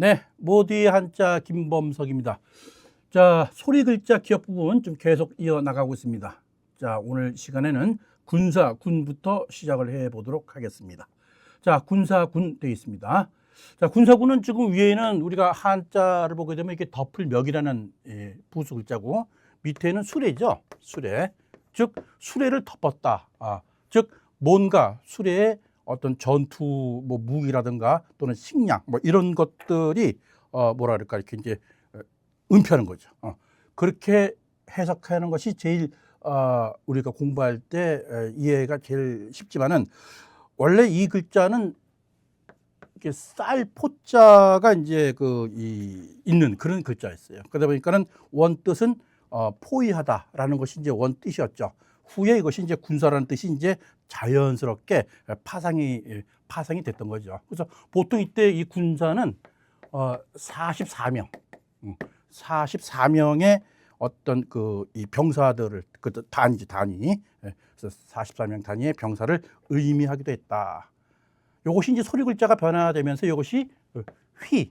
네, 모두의 한자 김범석입니다. 자, 소리 글자 기업 부분 좀 계속 이어나가고 있습니다. 자, 오늘 시간에는 군사, 군부터 시작을 해 보도록 하겠습니다. 자, 군사, 군 되어 있습니다. 자, 군사군은 지금 위에는 우리가 한자를 보게 되면 이게 덮을멱이라는 예, 부수 글자고 밑에는 수레죠. 수레. 즉, 수레를 덮었다. 아, 즉, 뭔가 수레에 어떤 전투 뭐 무기라든가 또는 식량 뭐 이런 것들이 어 뭐라 그럴까 이렇게 이제 어, 은폐하는 거죠. 어. 그렇게 해석하는 것이 제일 어 우리가 공부할 때 에, 이해가 제일 쉽지만은 원래 이 글자는 이렇게 쌀 포자가 이제 그 이 있는 그런 글자였어요. 그러다 보니까는 원 뜻은 어 포위하다라는 것이 이제 원 뜻이었죠. 후에 이것이 이제 군사라는 뜻이 이제 자연스럽게 파상이 파상이 됐던 거죠. 그래서 보통 이때 이 군사는 어 44명, 44명의 어떤 그 이 병사들을 그 단지 단위, 예, 그래서 44명 단위의 병사를 의미하기도 했다. 요것이 이제 소리 글자가 변화되면서 이것이 휘,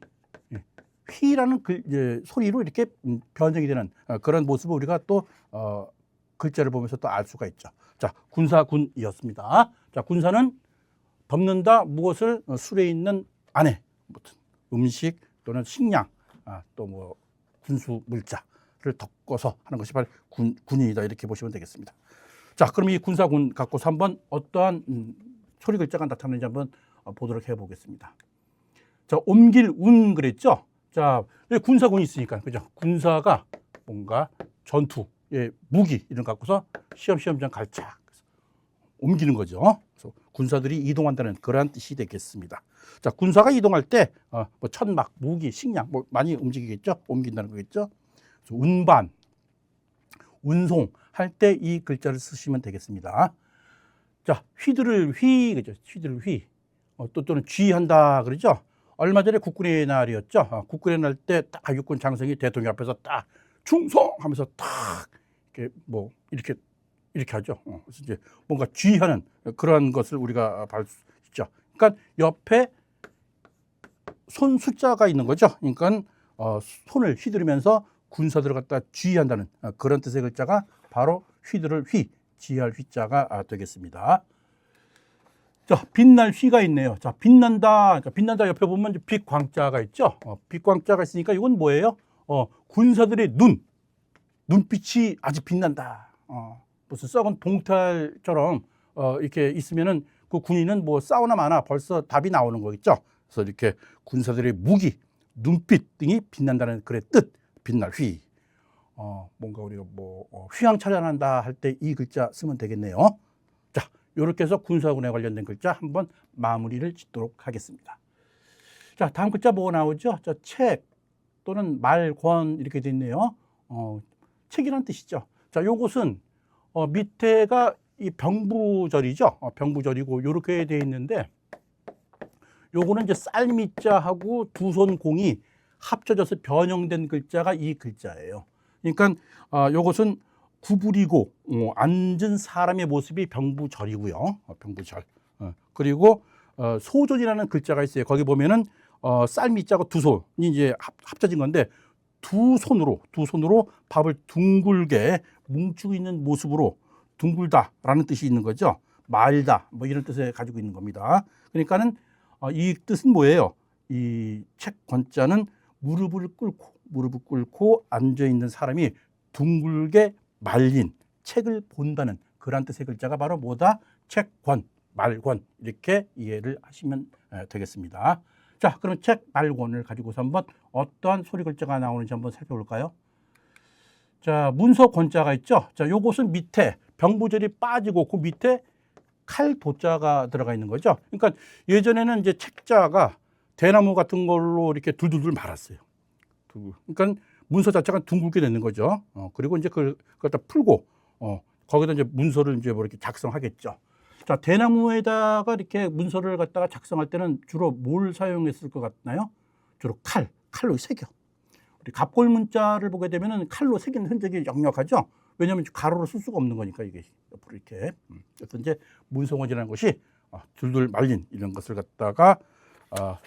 예, 휘라는 글, 이제 소리로 이렇게 음, 변형이 되는 어, 그런 모습을 우리가 또 어, 글자를 보면서 또 알 수가 있죠. 자, 군사군이었습니다. 자, 군사는 덮는다 무엇을 어, 술에 있는 안에 무슨 음식 또는 식량 아, 또뭐 군수 물자를 덮고서 하는 것이 바로 군, 군인이다 이렇게 보시면 되겠습니다. 자, 그럼 이 군사군 갖고서 한번 어떠한 음, 소리 글자가 나타나는지 한번 어, 보도록 해보겠습니다. 자, 옮길 운 그랬죠? 자, 군사군이 있으니까 그죠? 군사가 뭔가 전투, 예, 무기 이런 거 갖고서 시험 시험장 갈착 옮기는 거죠. 그래서 군사들이 이동한다는 그러한 뜻이 되겠습니다. 자, 군사가 이동할 때, 어, 뭐 천막, 무기, 식량, 뭐 많이 움직이겠죠? 옮긴다는 거겠죠? 운반, 운송 할 때 이 글자를 쓰시면 되겠습니다. 자, 휘두를 휘, 그죠? 휘두를 휘. 어, 또 또는 쥐한다 그러죠? 얼마 전에 국군의 날이었죠? 어, 국군의 날 때 딱 육군 장성이 대통령 앞에서 딱 충성 하면서 딱 이렇게 뭐 이렇게 이렇게 하죠. 어, 그래서 이제 뭔가 쥐하는 그런 것을 우리가 있죠. 그러니까 옆에 손 숫자가 있는 거죠. 그러니까 어, 손을 휘두르면서 군사들을 갖다 쥐한다는 어, 그런 뜻의 글자가 바로 휘두를 휘, 지할 휘자가 아, 되겠습니다. 자, 빛날 휘가 있네요. 자, 빛난다. 자, 빛난다 옆에 보면 빛광자가 있죠. 어, 빛광자가 있으니까 이건 뭐예요? 어, 군사들의 눈, 눈빛이 아주 빛난다. 어, 무슨 썩은 동탈처럼 어, 이렇게 있으면은 그 군인은 뭐 싸우나 마나 벌써 답이 나오는 거겠죠. 그래서 이렇게 군사들의 무기, 눈빛 등이 빛난다는 그의 뜻, 빛날 휘. 어, 뭔가 우리가 뭐 어, 휘황찬란한다 할 때 이 글자 쓰면 되겠네요. 자, 이렇게 해서 군사군에 관련된 글자 한번 마무리를 짓도록 하겠습니다. 자, 다음 글자 뭐 나오죠? 저 책 또는 말권 이렇게 돼 있네요. 어, 책이란 뜻이죠. 자, 요것은 어, 밑에가 이 병부절이죠. 어, 병부절이고 요렇게 돼 있는데 요거는 이제 쌀미자하고 두 손 공이 합쳐져서 변형된 글자가 이 글자예요. 그러니까 어, 요것은 구부리고 어, 앉은 사람의 모습이 병부절이고요. 어, 병부절. 어, 그리고 어, 소존이라는 글자가 있어요. 거기 보면은 어, 쌀미자고 두 손이 이제 합, 합쳐진 건데 두 손으로 두 손으로 밥을 둥글게 뭉치고 있는 모습으로 둥글다라는 뜻이 있는 거죠. 말다 뭐 이런 뜻을 가지고 있는 겁니다. 그러니까는 어, 이 뜻은 뭐예요? 이 책 권자는 무릎을 꿇고 무릎을 꿇고 앉아 있는 사람이 둥글게 말린 책을 본다는 그런 뜻의 글자가 바로 뭐다? 책권, 말권 이렇게 이해를 하시면 에, 되겠습니다. 자, 그럼 책 말권을 가지고서 한번 어떠한 소리 글자가 나오는지 한번 살펴볼까요? 자, 문서 권자가 있죠. 자, 요것은 밑에 병부절이 빠지고 그 밑에 칼 도자가 들어가 있는 거죠. 그러니까 예전에는 이제 책자가 대나무 같은 걸로 이렇게 둘둘둘 말았어요. 두- 그러니까 문서 자체가 둥글게 되는 거죠. 어, 그리고 이제 그걸 갖다 풀고 어, 거기다 이제 문서를 이제 뭐 이렇게 작성하겠죠. 자, 대나무에다가 이렇게 문서를 갖다가 작성할 때는 주로 뭘 사용했을 것 같나요? 주로 칼, 칼로 새겨. 우리 갑골 문자를 보게 되면은 칼로 새긴 흔적이 역력하죠. 왜냐하면 가로로 쓸 수가 없는 거니까 이게 옆으로 이렇게. 음, 그래서 이제 문성원이라는 것이 어, 둘둘 말린 이런 것을 갖다가 어,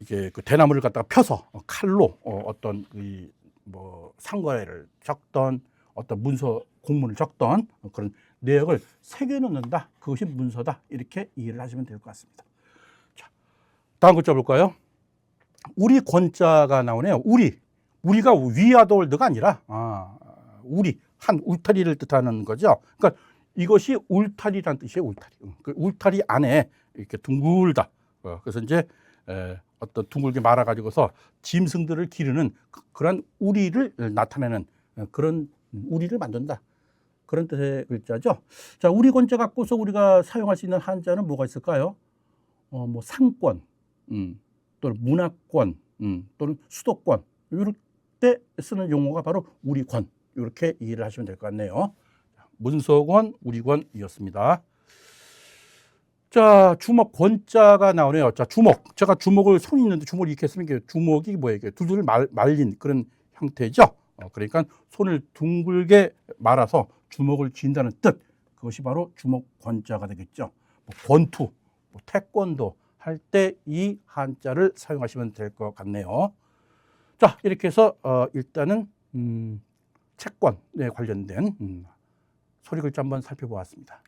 이게 그 대나무를 갖다가 펴서 어, 칼로 어, 어떤 이뭐 상거래를 적던 어떤 문서 공문을 적던 그런 내역을 새겨 넣는다. 그것이 문서다. 이렇게 이해를 하시면 될 것 같습니다. 자, 다음 글자 볼까요? 우리 권자가 나오네요. 우리. 우리가 위아더월드가 아니라 아, 우리 한 울타리를 뜻하는 거죠. 그러니까 이것이 울타리란 뜻이에요. 울타리. 응. 그 울타리 안에 이렇게 둥글다. 어, 그래서 이제 에, 어떤 둥글게 말아 가지고서 짐승들을 기르는 그- 그런 우리를 나타내는 어, 그런 우리를 만든다. 그런 뜻의 글자죠. 자, 우리 권자 갖고서 우리가 사용할 수 있는 한자는 뭐가 있을까요? 어, 뭐 상권, 음, 또는 문화권, 음, 또는 수도권 이럴 때 쓰는 용어가 바로 우리 권 이렇게 이해를 하시면 될 것 같네요. 문서권, 우리 권이었습니다. 자, 주먹 권자가 나오네요. 자, 주먹. 제가 주먹을 손이 있는데 주먹을 이렇게 쓰면 이게 주먹이 뭐예요? 이게 두들 말, 말린 그런 형태죠. 어, 그러니까 손을 둥글게 말아서 주먹을 쥔다는 뜻. 그것이 바로 주먹 권자가 되겠죠. 뭐 권투, 뭐 태권도 할 때 이 한자를 사용하시면 될 것 같네요. 자, 이렇게 해서 어, 일단은 음, 채권에 관련된 음, 소리 글자 한번 살펴보았습니다.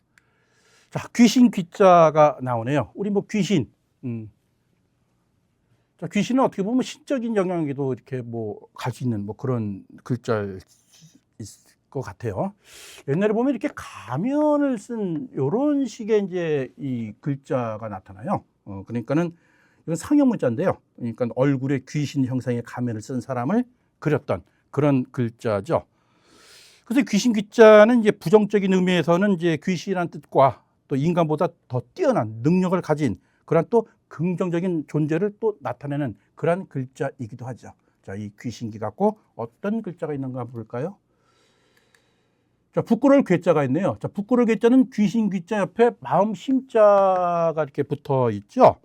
자, 귀신 귀자가 나오네요. 우리 뭐 귀신, 음. 자, 귀신은 어떻게 보면 신적인 영향에도 이렇게 뭐 있는 뭐 그런 글자일 것 같아요. 옛날에 보면 이렇게 가면을 쓴 요런 식의 이제 이 글자가 나타나요. 어, 그러니까는 이건 상형 문자인데요. 그러니까 얼굴에 귀신 형상의 가면을 쓴 사람을 그렸던 그런 글자죠. 그래서 귀신 귀자는 이제 부정적인 의미에서는 이제 귀신이라는 뜻과 또 인간보다 더 뛰어난 능력을 가진 그런 또 긍정적인 존재를 또 나타내는 그런 글자이기도 하죠. 자, 이 귀신기 갖고 어떤 글자가 있는가 볼까요? 자, 부끄러울 괴자가 있네요. 자, 부끄러울 괴자는 귀신 귀자 옆에 마음 심자가 이렇게 붙어 있죠.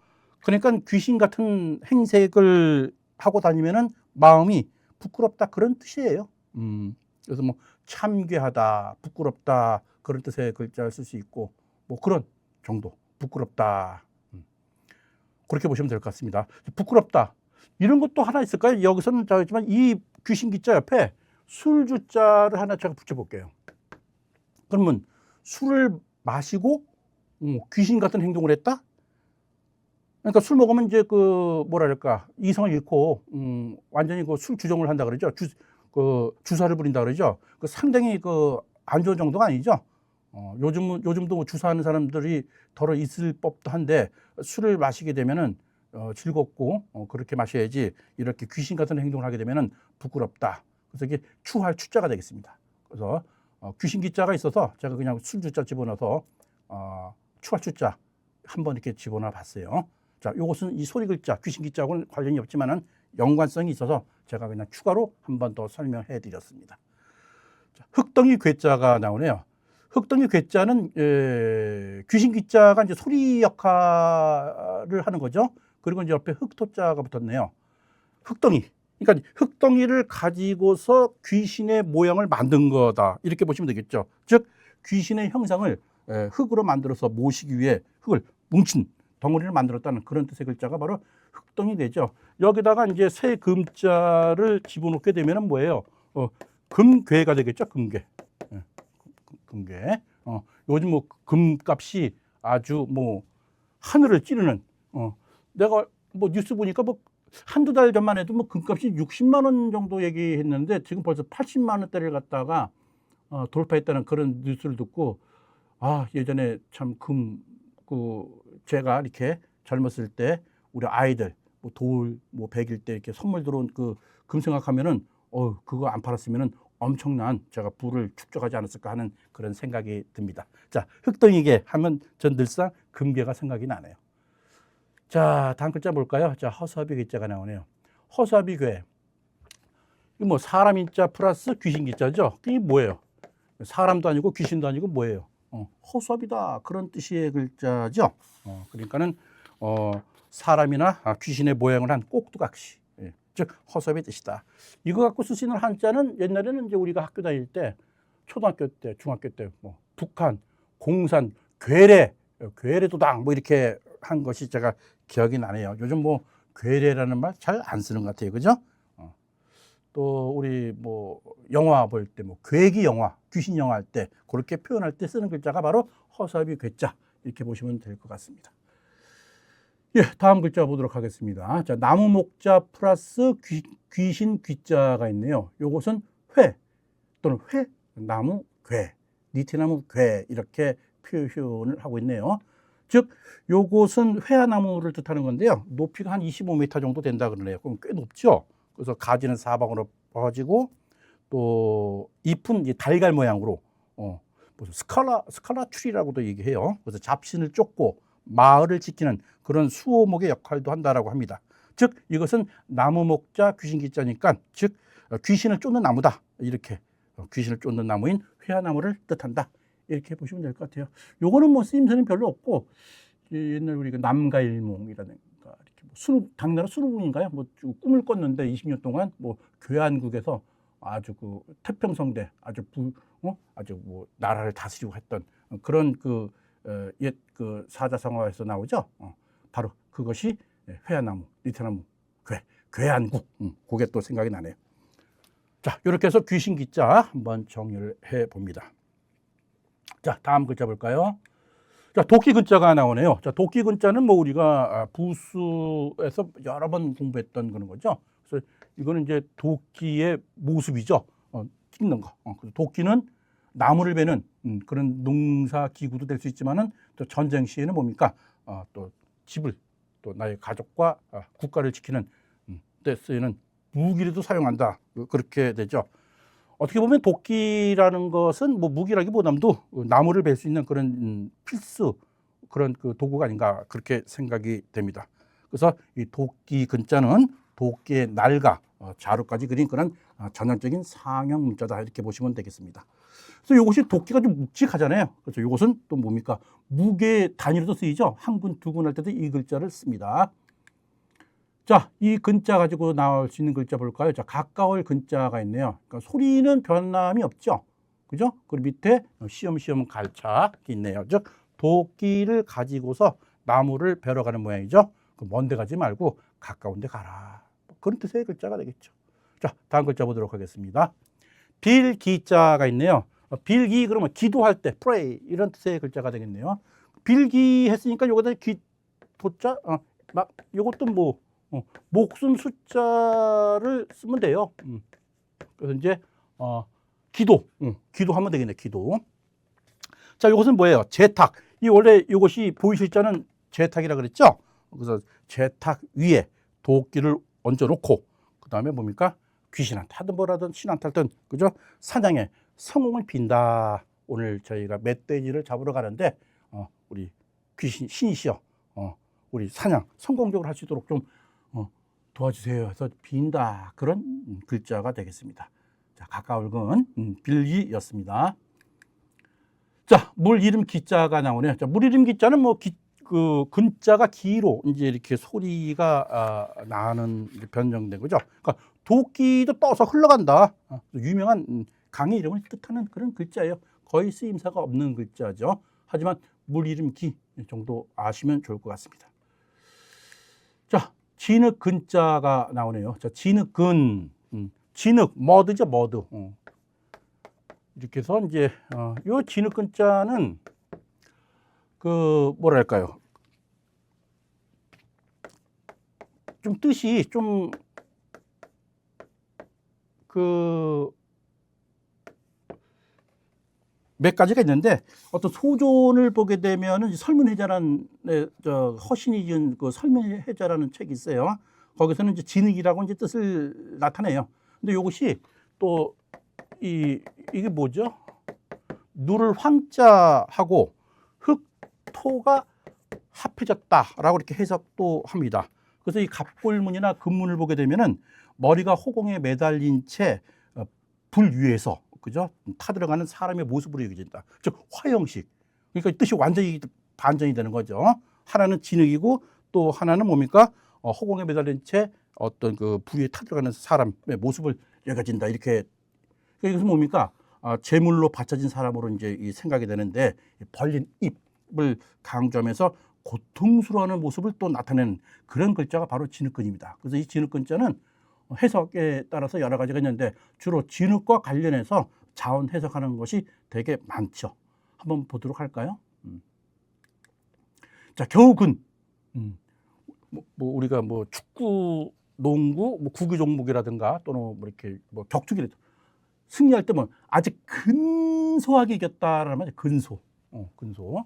그러니까 귀신 같은 행색을 하고 다니면은 마음이 부끄럽다 그런 뜻이에요. 음, 그래서 뭐 참괴하다, 부끄럽다 그런 뜻의 글자를 쓸 수 있고 뭐 그런 정도 부끄럽다 음. 그렇게 보시면 될 것 같습니다. 부끄럽다 이런 것도 하나 있을까요? 여기서는 자지만 이 귀신 기자 옆에 술 주자를 하나 제가 붙여볼게요. 그러면 술을 마시고 음, 귀신 같은 행동을 했다? 그러니까 술 먹으면 이제 그 뭐랄까 이성을 잃고 음, 완전히 그 술 주정을 한다 그러죠. 주, 그 주사를 부린다 그러죠. 그 상당히 그 안 좋은 정도가 아니죠. 어, 요즘 요즘도 뭐 주사하는 사람들이 덜어 있을 법도 한데 술을 마시게 되면은 어, 즐겁고 어, 그렇게 마셔야지 이렇게 귀신 같은 행동을 하게 되면은 부끄럽다. 그래서 이게 추할 추자가 되겠습니다. 그래서 어, 귀신 기자가 있어서 제가 그냥 술 주자 집어넣어서 어, 추할 추자 한번 이렇게 집어넣어 봤어요. 자, 요것은 이 소리 글자 귀신 기자하고는 관련이 없지만은 연관성이 있어서 제가 그냥 추가로 한 번 더 설명해 드렸습니다. 자, 흑덩이 괴자가 나오네요. 흑덩이 괴자는 에, 귀신 귀자가 이제 소리 역할을 하는 거죠. 그리고 이제 옆에 흑토자가 붙었네요. 흑덩이. 그러니까 흑덩이를 가지고서 귀신의 모양을 만든 거다. 이렇게 보시면 되겠죠. 즉 귀신의 형상을 에, 흙으로 만들어서 모시기 위해 흙을 뭉친 덩어리를 만들었다는 그런 뜻의 글자가 바로 흑덩이 되죠. 여기다가 이제 새 금자를 집어넣게 되면은 뭐예요? 어, 금괴가 되겠죠. 금괴. 예, 금- 금괴. 어, 요즘 뭐 금값이 아주 뭐 하늘을 찌르는. 어, 내가 뭐 뉴스 보니까 뭐 한두 달 전만 해도 뭐 금값이 60만 원 정도 얘기했는데 지금 벌써 80만 원대를 갖다가 어, 돌파했다는 그런 뉴스를 듣고 아 예전에 참 금 그 제가 이렇게 젊었을 때 우리 아이들 뭐 돌, 뭐 백일 때 이렇게 선물 들어온 그 금 생각하면은 어 그거 안 팔았으면은 엄청난 제가 부를 축적하지 않았을까 하는 그런 생각이 듭니다. 자 흑덩이게 하면 전 늘상 금괴가 생각이 나네요. 자 다음 글자 볼까요? 자 허수아비 괴자가 나오네요. 허수아비 괴. 이거 뭐 사람 인자 플러스 귀신 기자죠? 이게 뭐예요? 사람도 아니고 귀신도 아니고 뭐예요? 어, 허수아비다 그런 뜻의 글자죠. 어, 그러니까는 어, 사람이나 아, 귀신의 모양을 한 꼭두각시, 예, 즉 허수아비의 뜻이다. 이거 갖고 쓸 수 있는 한자는 옛날에는 이제 우리가 학교 다닐 때 초등학교 때, 중학교 때 뭐 북한, 공산, 괴뢰, 어, 괴뢰 도당 뭐 이렇게 한 것이 제가 기억이 나네요. 요즘 뭐 괴뢰라는 말 잘 안 쓰는 것 같아요. 그죠? 어. 또 우리 뭐 영화 볼 때 뭐 괴기 영화, 귀신 영화 할 때 그렇게 표현할 때 쓰는 글자가 바로 허사비 괴자 이렇게 보시면 될 것 같습니다. 예, 다음 글자 보도록 하겠습니다. 자, 나무 목자 플러스 귀, 귀신 귀자가 있네요. 요것은 회 또는 회, 나무 괴, 니트나무 괴 이렇게 표현을 하고 있네요. 즉, 요것은 회화나무를 뜻하는 건데요. 높이가 한 25m 정도 된다 그러네요. 그럼 꽤 높죠. 그래서 가지는 사방으로 퍼지고 또 잎은 달걀 모양으로 어, 무슨 스칼라 스칼라 추리라고도 얘기해요. 그래서 잡신을 쫓고 마을을 지키는 그런 수호목의 역할도 한다라고 합니다. 즉 이것은 나무 목자 귀신 기자니까 즉 어, 귀신을 쫓는 나무다 이렇게 어, 귀신을 쫓는 나무인 회화나무를 뜻한다 이렇게 보시면 될 것 같아요. 요거는 뭐 쓰임새는 별로 없고 이 옛날 우리 가 남가일몽이라든가 이렇게 뭐 수능 당나라 수능인가요? 뭐 꿈을 꿨는데 20년 동안 뭐 교환국에서 아주 그 태평성대 아주 부 어? 아주 뭐 나라를 다스리고 했던 그런 그 옛그 사자성어에서 나오죠. 어, 바로 그것이 회화나무, 리트나무, 괴, 괴한국. 음, 그게 또 생각이 나네요. 자, 이렇게 해서 귀신 기자 한번 정리를 해 봅니다. 자, 다음 글자 볼까요? 자, 도끼 근자가 나오네요. 자, 도끼 근자는 뭐 우리가 아, 부수에서 여러 번 공부했던 그런 거죠. 그래서 이거는 이제 도끼의 모습이죠. 어, 찍는 거. 어, 그래서 도끼는 나무를 베는 음, 그런 농사 기구도 될 수 있지만은 또 전쟁 시에는 뭡니까? 어, 또 집을 또 나의 가족과 아, 국가를 지키는 음, 때 쓰이는 무기로도 사용한다. 그- 그렇게 되죠. 어떻게 보면 도끼라는 것은 뭐 무기라기보다도 나무를 벨 수 있는 그런 음, 필수 그런 그 도구가 아닌가 그렇게 생각이 됩니다. 그래서 이 도끼 근자는 도끼의 날과 어, 자루까지 그린 그런 어, 전형적인 상형 문자다 이렇게 보시면 되겠습니다. 그래서 이것이 도끼가 좀 묵직하잖아요. 그래서 이것은 또 뭡니까 무게 단위로도 쓰이죠. 한 군, 두 군 할 때도 이 글자를 씁니다. 자, 이 근자 가지고 나올 수 있는 글자 볼까요? 자, 가까울 근자가 있네요. 그러니까 소리는 변함이 없죠. 그죠? 그리고 밑에 시험시험 갈착이 있네요. 즉, 도끼를 가지고서 나무를 베러 가는 모양이죠. 그 먼데 가지 말고 가까운 데 가라. 뭐 그런 뜻의 글자가 되겠죠. 자, 다음 글자 보도록 하겠습니다. 빌기자가 있네요. 어, 빌기 그러면 기도할 때 pray 이런 뜻의 글자가 되겠네요. 빌기 했으니까 요거다 기 도자 어, 막 요것도 뭐 어, 목숨 숫자를 쓰면 돼요. 음. 그래서 이제 어, 기도, 음, 기도하면 되겠네. 기도. 자, 이것은 뭐예요? 재탁. 이 원래 이것이 보이실 자는 재탁이라 그랬죠. 그래서 재탁 위에 도끼를 얹어 놓고 그 다음에 뭡니까? 귀신한테 하든 뭐라든 신한테 하든 그죠? 사냥에 성공을 빈다. 오늘 저희가 멧돼지를 잡으러 가는데 어, 우리 귀신 신이시여 어, 우리 사냥 성공적으로 할 수 있도록 좀 어, 도와주세요 해서 빈다 그런 음, 글자가 되겠습니다. 자 가까울 근 음, 빌기였습니다. 자 물 이름 기자가 나오네요. 자, 물 이름 기자는 뭐 기, 그 근자가 기로 이제 이렇게 소리가 아, 나는 변경된 거죠. 그러니까 도끼도 떠서 흘러간다. 어, 유명한 음, 강의 이름을 뜻하는 그런 글자예요. 거의 쓰임새가 없는 글자죠. 하지만 물 이름 기 정도 아시면 좋을 것 같습니다. 자, 진흙 근자가 나오네요. 자, 진흙 근, 음, 진흙 머드죠, 머드. 어. 이렇게 해서 이제 어, 요 진흙 근자는 그 뭐랄까요? 좀 뜻이 좀 그 몇 가지가 있는데 어떤 소존을 보게 되면은 이 설문해자라는 네, 저 허신이 지은 그 설문해자라는 책이 있어요. 거기서는 이제 진흙이라고 이제 뜻을 나타내요. 근데 이것이 또 이 이게 뭐죠? 누를 황자하고 흙토가 합해졌다라고 이렇게 해석도 합니다. 그래서 이 갑골문이나 금문을 보게 되면은 머리가 호공에 매달린 채 어, 불 위에서 그죠? 타 들어가는 사람의 모습으로 여겨진다. 즉 화형식. 그러니까 이 뜻이 완전히 반전이 되는 거죠. 하나는 진흙이고 또 하나는 뭡니까? 어, 허공에 매달린 채 어떤 그 부위에 타 들어가는 사람의 모습을 여겨진다. 이렇게 그러니까 이것은 뭡니까? 아, 제물로 바쳐진 사람으로 이제 이 생각이 되는데 이 벌린 입을 강조하면서 고통스러워하는 모습을 또 나타내는 그런 글자가 바로 진흙근입니다. 그래서 이 진흙근자는 해석에 따라서 여러 가지가 있는데 주로 진흙과 관련해서 자원 해석하는 것이 되게 많죠. 한번 보도록 할까요? 음. 자, 겨우근. 음. 뭐, 뭐 우리가 뭐 축구, 농구, 뭐 구기 종목이라든가 또는 뭐 이렇게 뭐 격투기라든가 승리할 때 뭐 아직 근소하게 이겼다라는 말이죠. 근소. 어, 근소.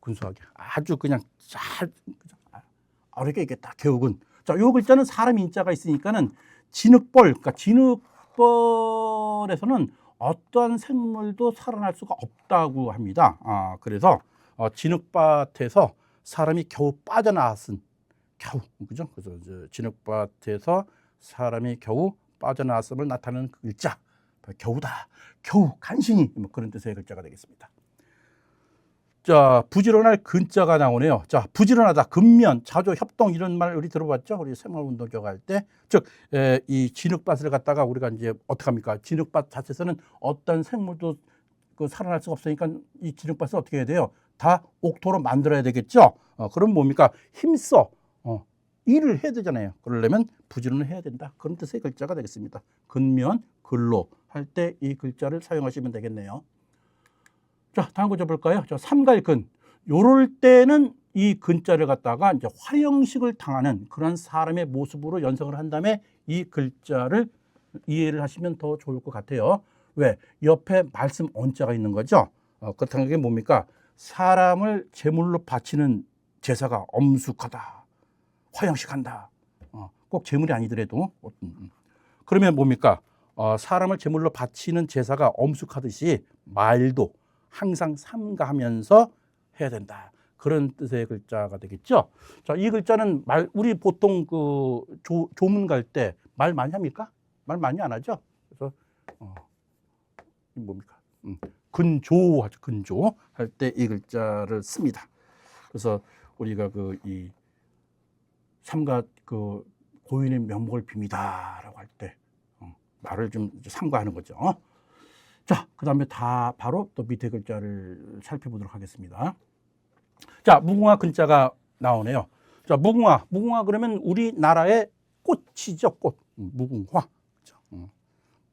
근소하게. 아주 그냥 잘? 아, 어렵게 이겼다. 겨우근. 자, 요 글자는 사람 인자가 있으니까는 진흙벌, 그러니까 진흙벌에서는 어떠한 생물도 살아날 수가 없다고 합니다. 아, 그래서 어, 진흙밭에서 사람이 겨우 빠져나왔은 겨우 그죠? 그래서 진흙밭에서 사람이 겨우 빠져나왔음을 나타내는 그 글자 겨우다, 겨우 간신히 뭐 그런 뜻의 글자가 되겠습니다. 자, 부지런할 근자가 나오네요. 자, 부지런하다, 근면, 자조, 협동 이런 말 우리 들어봤죠? 우리 생활운동적 할 때, 즉, 에, 이 진흙밭을 갖다가 우리가 이제 어떻게 합니까? 진흙밭 자체에서는 어떤 생물도 그 살아날 수가 없으니까 이 진흙밭을 어떻게 해야 돼요? 다 옥토로 만들어야 되겠죠? 어, 그럼 뭡니까? 힘써, 어, 일을 해야 되잖아요. 그러려면 부지런을 해야 된다. 그런 뜻의 글자가 되겠습니다. 근면, 근로 할 때 이 글자를 사용하시면 되겠네요. 자, 다음 거 볼까요? 자, 삼갈근. 요럴 때는 이 근자를 갖다가 이제 화형식을 당하는 그런 사람의 모습으로 연상을 한 다음에 이 글자를 이해를 하시면 더 좋을 것 같아요. 왜? 옆에 말씀 언자가 있는 거죠. 어, 그렇다는 게 뭡니까? 사람을 제물로 바치는 제사가 엄숙하다. 화형식한다. 어, 꼭 제물이 아니더라도. 음, 음. 그러면 뭡니까? 어, 사람을 제물로 바치는 제사가 엄숙하듯이 말도 항상 삼가하면서 해야 된다. 그런 뜻의 글자가 되겠죠. 자, 이 글자는 말 우리 보통 그 조, 조문 갈 때 말 많이 합니까? 말 많이 안 하죠. 그래서 어, 이 뭡니까? 음, 근조. 근조 할 때 이 글자를 씁니다. 그래서 우리가 그 이 삼가 그 고인의 명복을 빕니다라고 할때 어, 말을 좀 삼가하는 거죠. 자, 그 다음에 다 바로 또 밑에 글자를 살펴보도록 하겠습니다. 자, 무궁화 근자가 나오네요. 자, 무궁화. 무궁화 그러면 우리나라의 꽃이죠, 꽃. 음, 무궁화. 음.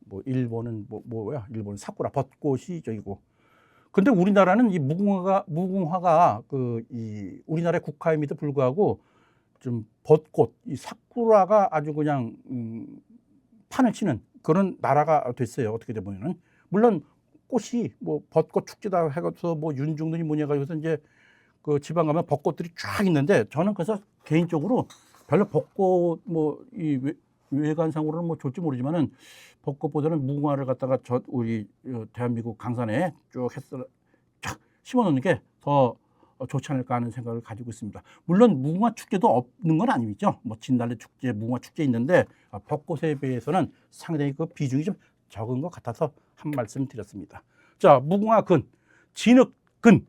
뭐, 일본은 뭐, 뭐야? 일본은 사쿠라, 벚꽃이 저기고. 근데 우리나라는 이 무궁화가, 무궁화가 그, 이, 우리나라의 국화임에도 불구하고 좀 벚꽃, 이 사쿠라가 아주 그냥, 음, 판을 치는 그런 나라가 됐어요. 어떻게 되면은. 물론 꽃이 뭐 벚꽃 축제다 해가지고 뭐 윤중들이 뭐냐 가지고서 이제 그 지방 가면 벚꽃들이 쫙 있는데 저는 그래서 개인적으로 별로 벚꽃 뭐이 외관상으로는 뭐 좋을지 모르지만은 벚꽃보다는 무궁화를 갖다가 저 우리 어, 대한민국 강산에 쭉 했어 쫙 심어놓는 게 더 좋지 않을까 하는 생각을 가지고 있습니다. 물론 무궁화 축제도 없는 건 아니죠. 뭐 진달래 축제, 무궁화 축제 있는데 아, 벚꽃에 비해서는 상당히 그 비중이 좀 적은 것 같아서 한 말씀 드렸습니다. 자, 무궁화근, 진흙근,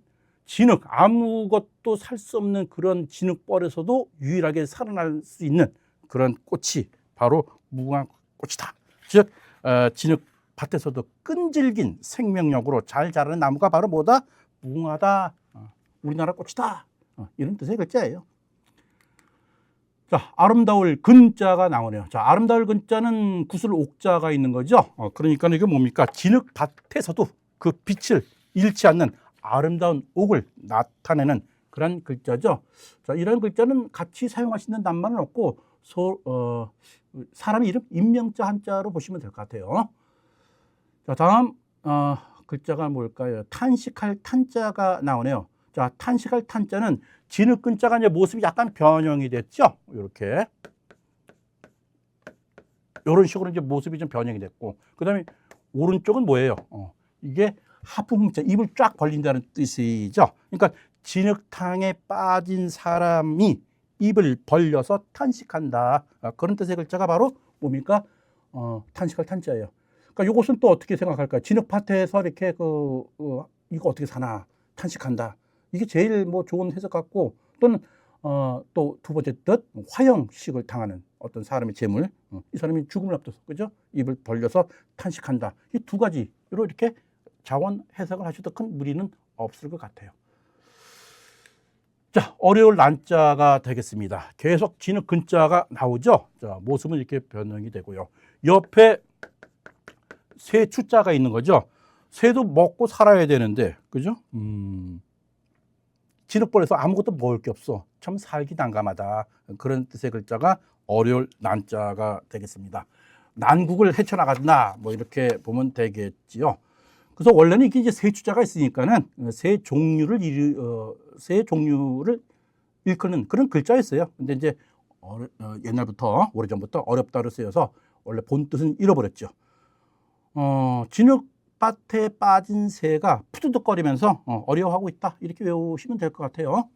진흙 아무것도 살 수 없는 그런 진흙벌에서도 유일하게 살아날 수 있는 그런 꽃이 바로 무궁화 꽃이다. 즉 어, 진흙 밭에서도 끈질긴 생명력으로 잘 자라는 나무가 바로 뭐다? 무궁화다. 어, 우리나라 꽃이다. 어, 이런 뜻의 글자예요. 자, 아름다울 근자가 나오네요. 자, 아름다울 근자는 구슬 옥자가 있는 거죠. 어, 그러니까 이게 뭡니까? 진흙 밭에서도 그 빛을 잃지 않는 아름다운 옥을 나타내는 그런 글자죠. 자, 이런 글자는 같이 사용하시는 낱말은 없고 소, 어, 사람 이름 인명자 한자로 보시면 될 것 같아요. 자, 다음 어, 글자가 뭘까요? 탄식할 탄자가 나오네요. 자, 탄식할 탄자는 진흙근자가 이제 모습이 약간 변형이 됐죠. 이렇게. 이런 식으로 이제 모습이 좀 변형이 됐고, 그 다음에 오른쪽은 뭐예요? 어, 이게 하풍자, 입을 쫙 벌린다는 뜻이죠. 그러니까 진흙탕에 빠진 사람이 입을 벌려서 탄식한다. 아, 그런 뜻의 글자가 바로 뭡니까? 어, 탄식할 탄자예요. 그러니까 이것은 또 어떻게 생각할까요? 진흙밭에서 이렇게 그, 어, 이거 어떻게 사나? 탄식한다. 이게 제일 뭐 좋은 해석 같고 또는 어, 또 두 번째 뜻 화형식을 당하는 어떤 사람의 재물 어, 이 사람이 죽음을 앞둬서 그죠 입을 벌려서 탄식한다 이 두 가지로 이렇게 자원 해석을 하셔도 큰 무리는 없을 것 같아요. 자, 어려울 난자가 되겠습니다. 계속 진흙 근자가 나오죠. 자, 모습은 이렇게 변형이 되고요. 옆에 새 추자가 있는 거죠. 새도 먹고 살아야 되는데, 그죠? 음, 진흙벌에서 아무것도 먹을 게 없어. 참 살기 난감하다. 그런 뜻의 글자가 어려울 난자가 되겠습니다. 난국을 헤쳐나간다. 뭐 이렇게 보면 되겠지요. 그래서 원래는 이게 이제 세 추자가 있으니까는 세 종류를 일, 어, 세 종류를 일컫는 그런 글자였어요. 근데 이제 어려- 어, 옛날부터 오래전부터 어렵다로 쓰여서 원래 본 뜻은 잃어버렸죠. 어, 진흙 밭에 빠진 새가 푸드득거리면서 어, 어려워하고 있다. 이렇게 외우시면 될 것 같아요.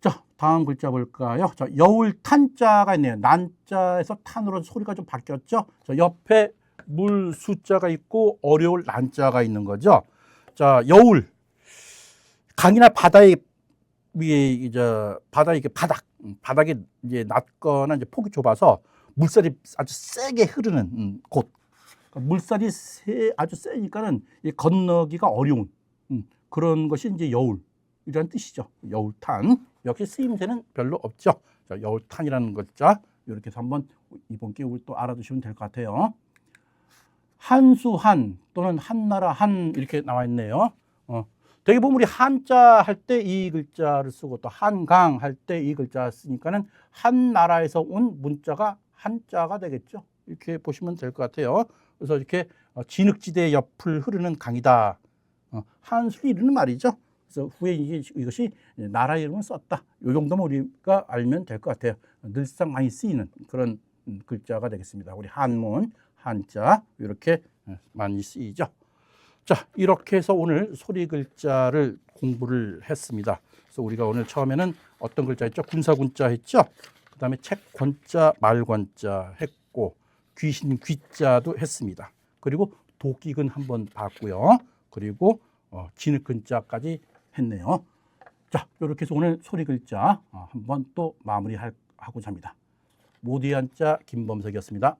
자, 다음 글자 볼까요? 자, 여울 탄자가 있네요. 난자에서 탄으로 소리가 좀 바뀌었죠. 자, 옆에 물 숫자가 있고 어려울 난자가 있는 거죠. 자, 여울 강이나 바다에 위에 이제 바다 이게 바닥 음, 바닥이 이제 낮거나 이제 폭이 좁아서 물살이 아주 세게 흐르는 음, 곳. 그러니까 물살이 세, 아주 세니까는 이 건너기가 어려운 음, 그런 것이 이제 여울이라는 뜻이죠. 여울탄 역시 쓰임새는 별로 없죠. 자, 여울탄이라는 글자 이렇게 해서 한번 이번 기회 우리 또 알아두시면 될 것 같아요. 한수한 또는 한나라 한 이렇게 나와 있네요. 어, 되게 보면 우리 한자 할 때 이 글자를 쓰고 또 한강 할 때 이 글자 쓰니까는 한 나라에서 온 문자가 한자가 되겠죠. 이렇게 보시면 될 것 같아요. 그래서 이렇게 어, 진흙지대 옆을 흐르는 강이다. 어, 한수를 이루는 말이죠. 그래서 후에 이것이 나라 이름을 썼다. 이 정도면 우리가 알면 될 것 같아요. 늘상 많이 쓰이는 그런 음, 글자가 되겠습니다. 우리 한문, 한자 이렇게 어, 많이 쓰이죠. 자, 이렇게 해서 오늘 소리 글자를 공부를 했습니다. 그래서 우리가 오늘 처음에는 어떤 글자 했죠? 군사군자 했죠? 그 다음에 책권자, 말권자 했고, 귀신 귀자도 했습니다. 그리고 도끼근 한 번 봤고요. 그리고 어, 진흙근자까지 했네요. 자, 이렇게 해서 오늘 소리 글자 어, 한번 또 마무리하고자 합니다. 모디안자 김범석이었습니다.